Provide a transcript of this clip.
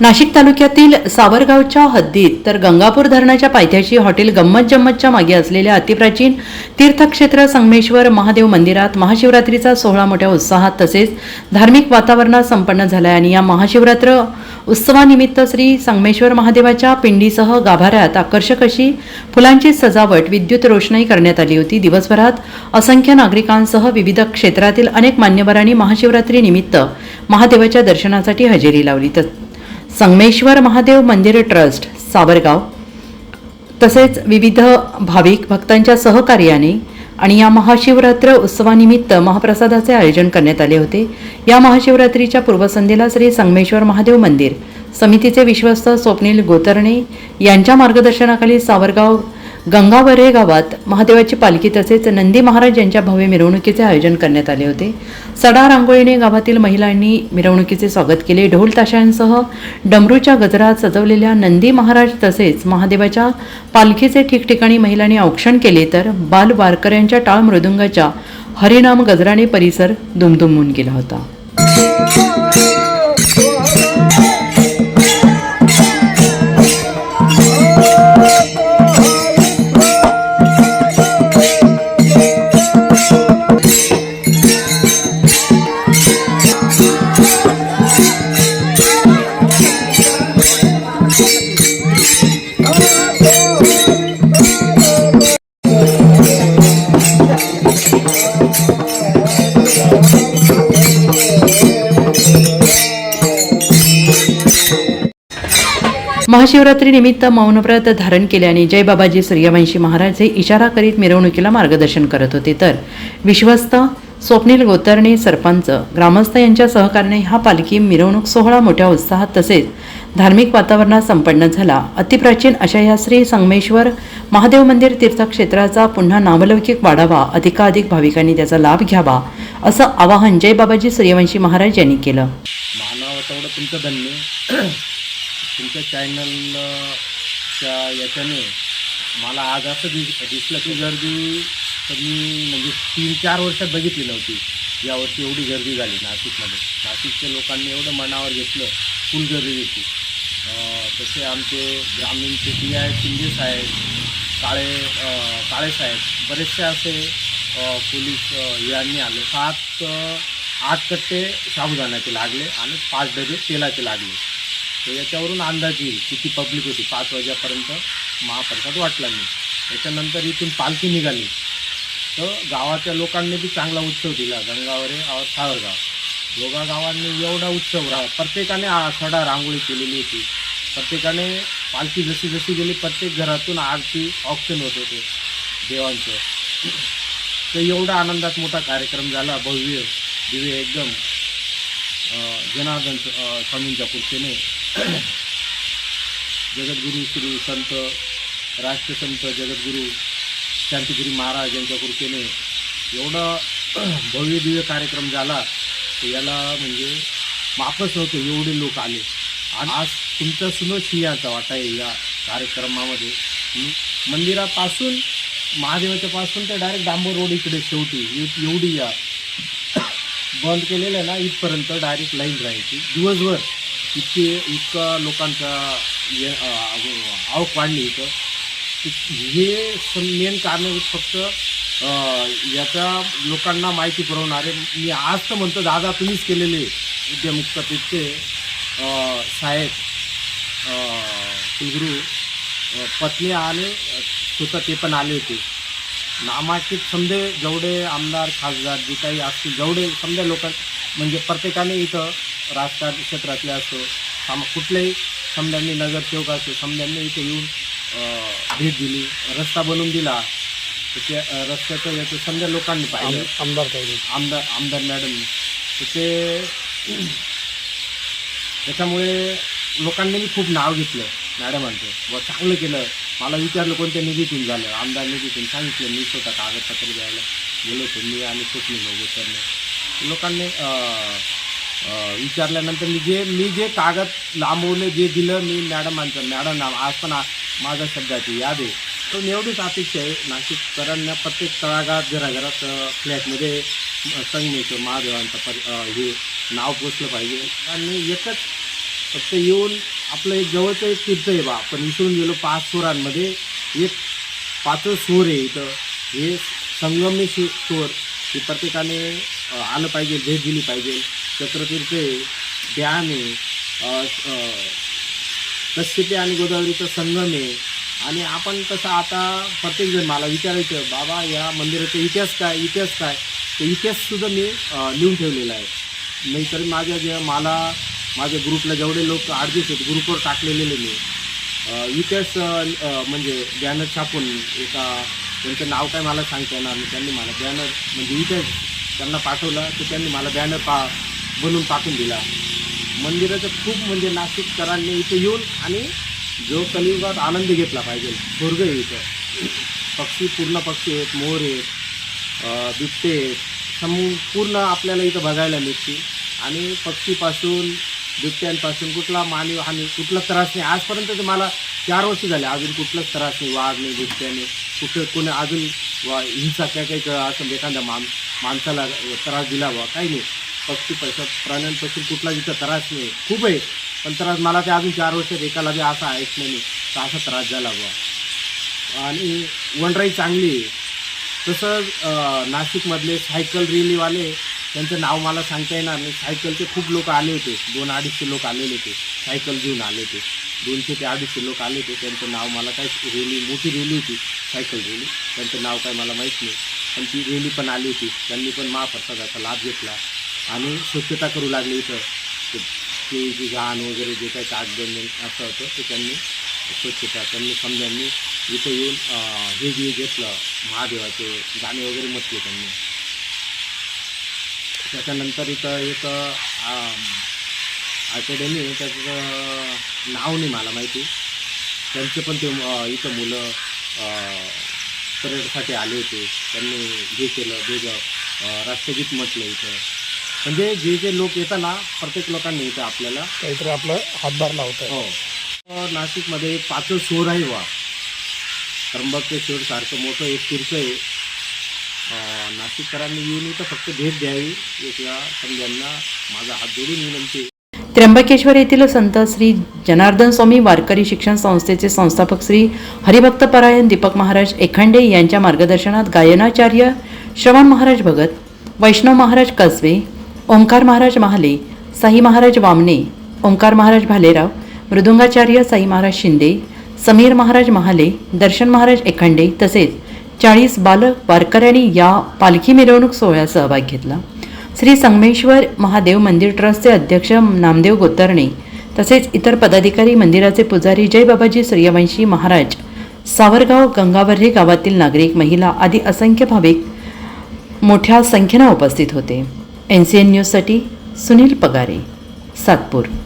नाशिक तालुक्यातील सावरगावच्या हद्दीत तर गंगापूर धरणाच्या पायथ्याशी हॉटेल गंमत जम्मतच्या मागे असलेल्या अतिप्राचीन तीर्थक्षेत्र संगमेश्वर महादेव मंदिरात महाशिवरात्रीचा सोहळा मोठ्या उत्साहात तसेच धार्मिक वातावरणात संपन्न झाला आणि या महाशिवरात्र उत्सवानिमित्त श्री संगमेश्वर महादेवाच्या पिंडीसह गाभाऱ्यात आकर्षक अशी फुलांची सजावट विद्युत रोषणाई करण्यात आली होती. दिवसभरात असंख्य नागरिकांसह विविध क्षेत्रातील अनेक मान्यवरांनी महाशिवरात्री निमित्त महादेवाच्या दर्शनासाठी हजेरी लावली. तर संगमेश्वर महादेव मंदिर ट्रस्ट सावरगाव. तसेच विविध भाविक भक्तांच्या सहकार्याने आणि या महाशिवरात्र उत्सवानिमित्त महाप्रसादाचे आयोजन करण्यात आले होते. या महाशिवरात्रीच्या पूर्वसंध्येला श्री संगमेश्वर महादेव मंदिर समितीचे विश्वस्त स्वप्नील गोतरणे यांच्या मार्गदर्शनाखाली सावरगाव गंगावरे गावात महादेवाची पालखी तसेच नंदी महाराज यांच्या भव्य मिरवणुकीचे आयोजन करण्यात आले होते. सडा रांगोळीने गावातील महिलांनी मिरवणुकीचे स्वागत केले. ढोल ताशांसह डमरूच्या गजरात सजवलेल्या नंदी महाराज तसेच महादेवाच्या पालखीचे ठिकठिकाणी महिलांनी औक्षण केले तर बाल वारकऱ्यांच्या टाळ मृदुंगाच्या हरिनाम गजराने परिसर दुमदुमून गेला होता. महाशिवरात्री निमित्त मौनव्रत धारण केल्याने जय बाबाजी सूर्यवंशी महाराज हे इशारा करीत मिरवणुकीला मार्गदर्शन करत होते. तर विश्वस्त स्वप्नील गोतरणे सरपंच ग्रामस्थ यांच्या सहकार्याने हा पालखी मिरवणूक सोहळा मोठ्या उत्साहात तसेच धार्मिक वातावरणात संपन्न झाला. अतिप्राचीन अशा या श्री संगमेश्वर महादेव मंदिर तीर्थक्षेत्राचा पुन्हा नावलौकिक वाढावा अधिकाधिक भाविकांनी त्याचा लाभ घ्यावा असं आवाहन जय बाबाजी सूर्यवंशी महाराज यांनी केलं. तुमच्या चॅनलच्या याच्याने मला आज असं दिस दिसलं की गर्दी तर मी म्हणजे तीन चार वर्षात बघितली नव्हती. यावर्षी एवढी गर्दी झाली नाशिकमध्ये. नाशिकच्या लोकांनी एवढं मनावर घेतलं फुल गर्दी घेतली तसे आमचे ग्रामीणचे शेती आय शिंदे साहेब काळे काळे साहेब बरेचसे असे पोलीस यांनी आले. सात आठ कट्टे साबुदाण्याचे लागले आणि पाच डबे तेलाचे लागले. तर याच्यावरून अंदाज येईल किती पब्लिक होती. पाच वाजेपर्यंत महाप्रसाद वाटला मी त्याच्यानंतर इथून पालखी निघाली. तर गावाच्या लोकांनी बी चांगला उत्सव दिला. गंगावरे और सावरगाव. दोघा गावांनी एवढा उत्सव राहा. प्रत्येकाने आ- सडा रांगोळी केलेली होती. प्रत्येकाने पालखी जशी जशी गेली प्रत्येक घरातून आरती ऑप्शन होत होते देवांचं. तर एवढा आनंदात मोठा कार्यक्रम झाला. भव्य दिव्य एकदम जनार्दन स्वामींच्या कृपेने. जगद्गुरू श्री संत राष्ट्रसंत जगद्गुरू शांतिगिरी महाराज यांच्या कृपेने एवढा भव्य दिव्य कार्यक्रम झाला तर याला म्हणजे माफच नव्हतं एवढे लोक आले. आणि आज तुमचा सुनो सिंहाचा वाटा आहे या कार्यक्रमामध्ये. मंदिरापासून महादेवाच्या पासून ते डायरेक्ट डांबर रोड इकडे शेवटी एवढी या बंद केलेलं ना इथपर्यंत डायरेक्ट लाईन राहायची. दिवसभर. इतके इतका लोकांचा ये- आवक वाढली इथं. हे मेन कारण फक्त याचा याच्या लोकांना माहिती पुरवणारे मी आज तर म्हणतो दादा तुम्हीच केलेले उद्यमुक्ततेचे तिथे साहेब कुलगुरू पत्नी आणि स्वतः ते पण आले होते. नामांकित समजे जेवढे आमदार खासदार जे काही असतील जेवढे समजा लोक म्हणजे प्रत्येकाने इथं राजकारण क्षेत्रातले असो साम कुठल्याही समजांनी नगरसेवक असो समजांनी इथे येऊन भेट दिली रस्ता बनवून दिला तर त्या रस्त्याचं याचं समजा लोकांनी पाहिलं. आमदार पाहिजे आमदार आमदार मॅडमनी ते त्याच्यामुळे लोकांनी मी खूप नाव घेतलं मॅडमांचं. व चांगलं केलं. मला विचारलं कोणत्या निधीतून झालं? आमदार निधीतून सांगितलं मी स्वतः कागदपत्र द्यायला गेलो होतो. मी आणि स्वप्नील गोकरने लोकांनी विचारल्यानंतर मी जे मी जे कागद लांबवले जे दिलं मी मॅडमांचं मॅडम नाव आज पण माझ्या शब्दाची याद आहे. तो मी एवढीच अपेक्षा आहे. नाशिककरांना प्रत्येक तळागात घराघरात अं, फ्लॅटमध्ये अं, संगमेश्वर महादेवांचं पर हे नाव पोचलं पाहिजे. आणि एकच फक्त येऊन आपलं एक जवळचं एक तीर्थ आहे बा. आपण विसरून गेलो पाच सोरांमध्ये. एक पाच सूर आहे इथं. हे संगमेश स्वर हे प्रत्येकाने आलं पाहिजे भेट दिली पाहिजे. चक्रतीर्थ आहे डॅम आहे कश्यपी आणि गोदावरीचं संगम. आहे आणि आपण कसं आता प्रत्येकजण मला विचारायचं बाबा या मंदिराचा इतिहास काय? इतिहास काय? तो इतिहाससुद्धा मी लिहून ठेवलेला आहे. नाहीतर माझ्या जे मला माझ्या ग्रुपला जेवढे लोक आडजीस आहेत ग्रुपवर टाकलेले मी. इतिहास म्हणजे बॅनर छापून एका त्यांचं नाव काय मला सांगता येणार नाही. त्यांनी मला बॅनर म्हणजे इतिहास त्यांना पाठवला तर त्यांनी मला बॅनर पा बनवून टाकून दिला. मंदिराचं खूप म्हणजे नाशिककरांनी इथं येऊन आणि जो कलियुगात आनंद घेतला पाहिजे. स्वर्ग आहे इथं. पक्षी पूर्ण पक्षी आहेत मोर आहेत बिबटे आहेत. समूह पूर्ण आपल्याला इथं बघायला मिळतील. आणि पक्षीपासून बिबट्यांपासून कुठला मानवी आणि कुठला त्रास नाही. आजपर्यंत ते मला चार वर्ष झाले अजून कुठलाच त्रास नाही वाघ नाही बिबट्याने कुठं कोणी अजून वा हिंसा काय काही असं एखाद्या मान माणसाला त्रास दिला बा काही नाही. पक्षी पैसा प्राण्यांपासून कुठला इथं त्रास नाही. खूप आहे पण त्रास मला ते अजून चार वर्षात एकाला बी असा ऐकलं नाही तर असा त्रास झाला बा आणि वनराई चांगली आहे. तसंच नाशिकमधले सायकल रिलीवाले त्यांचं नाव मला सांगता येणार नाही. सायकलचे खूप लोक आले होते. दोन अडीचशे लोक आलेले होते. सायकल घेऊन आले होते. दोनशे ते अडीचशे लोक आले होते. त्यांचं नाव मला काय रेली मोठी रेली होती. Cycle rally. त्यांचं नाव काय मला माहीत नाही. पण ती रेली पण आली होती. त्यांनी पण महाप्रसादाचा लाभ घेतला. आणि स्वच्छता करू लागली इथं. ते- केळीची घाण वगैरे जे काही कागद असं होतं ते त्यांनी स्वच्छता त्यांनी समजांनी इथं येऊन हे जे घेतलं महादेवाचे गाणे वगैरे म्हटले त्यांनी. त्याच्यानंतर इथं एक अकॅडमी आहे त्याचं नाव नाही मला माहिती. त्यांचे पण ते इथं मुलं पर्यटनासाठी आले होते. त्यांनी हे केलं वेगळं राष्ट्रगीत म्हटलं इथं. म्हणजे जे जे लोक येतात ना प्रत्येक लोकांनी इथं आपल्याला काहीतरी आपलं हातभार लावत हो. अ, नाशिकमध्ये एक पाचच शोर आहे वा. त्र्यंबकेश्वर सारखं मोठं एक तीर्थ आहे. अ, नाशिककरांनी येऊन इथं फक्त भेट द्यावी एक वेळा समजांना माझा हात जोडून विनंती आहे. त्र्यंबकेश्वर येथील संत श्री जनार्दन स्वामी वारकरी शिक्षण संस्थेचे संस्थापक श्री हरिभक्तपरायण दीपक महाराज एखंडे यांच्या मार्गदर्शनात गायनाचार्य श्रवण महाराज भगत वैष्णव महाराज कसबे ओंकार महाराज महाले साई महाराज वामने ओंकार महाराज भालेराव मृदुंगाचार्य साई महाराज शिंदे समीर महाराज महाले दर्शन महाराज एखंडे तसेच चाळीस बालक वारकऱ्यांनी या पालखी मिरवणूक सोहळ्यात सहभाग घेतला. श्री संगमेश्वर महादेव मंदिर ट्रस्टचे अध्यक्ष नामदेव गोतरणे तसेच इतर पदाधिकारी मंदिराचे पुजारी जय बाबाजी सूर्यवंशी महाराज सावरगाव गंगावर्हे गावातील नागरिक महिला आदी असंख्य भाविक मोठ्या संख्येनं उपस्थित होते. एन सी एन न्यूजसाठी सुनील पगारे सातपूर.